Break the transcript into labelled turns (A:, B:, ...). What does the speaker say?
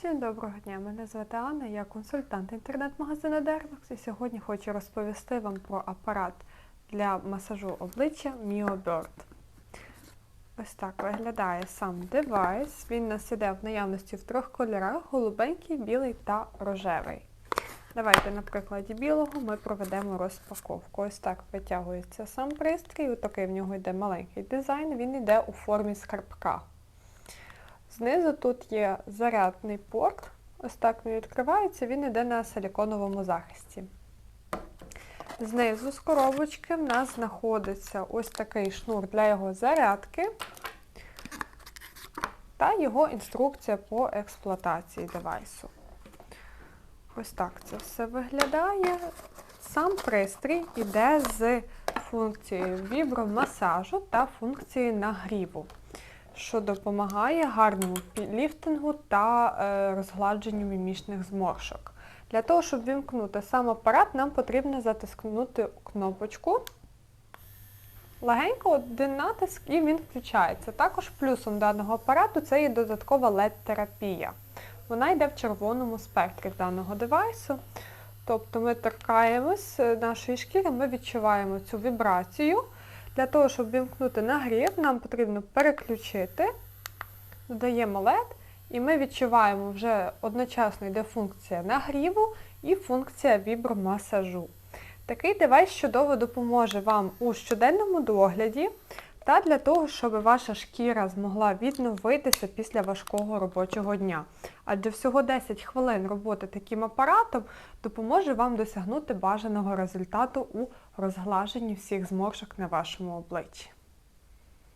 A: Всім доброго дня! Мене звати Анна, я консультант інтернет-магазину Dermax і сьогодні хочу розповісти вам про апарат для масажу обличчя MioBird. Ось так виглядає сам девайс. Він нас іде в наявності в трьох кольорах: голубенький, білий та рожевий. Давайте на прикладі білого ми проведемо розпаковку. Ось так витягується сам пристрій. Такий в нього йде маленький дизайн, він йде у формі скарбка. Знизу тут є зарядний порт. Ось так він відкривається, він йде на силіконовому захисті. Знизу з коробочки в нас знаходиться ось такий шнур для його зарядки та його інструкція по експлуатації девайсу. Ось так це все виглядає. Сам пристрій йде з функцією вібромасажу та функцією нагріву що допомагає гарному ліфтингу та е, розгладженню мімічних зморшок. Для того, щоб вімкнути сам апарат, нам потрібно затискнути кнопочку. Легенько один натиск і він включається. Також плюсом даного апарату це є додаткова LED-терапія. Вона йде в червоному спектрі даного девайсу. Тобто ми торкаємось нашої шкіри, ми відчуваємо цю вібрацію. Для того, щоб вімкнути нагрів, нам потрібно переключити, додаємо LED, і ми відчуваємо вже одночасно йде функція нагріву і функція вібромасажу. Такий девайс чудово допоможе вам у щоденному догляді та для того, щоб ваша шкіра змогла відновитися після важкого робочого дня. Адже всього 10 хвилин роботи таким апаратом допоможе вам досягнути бажаного результату у розглаженні всіх зморшок на вашому обличчі.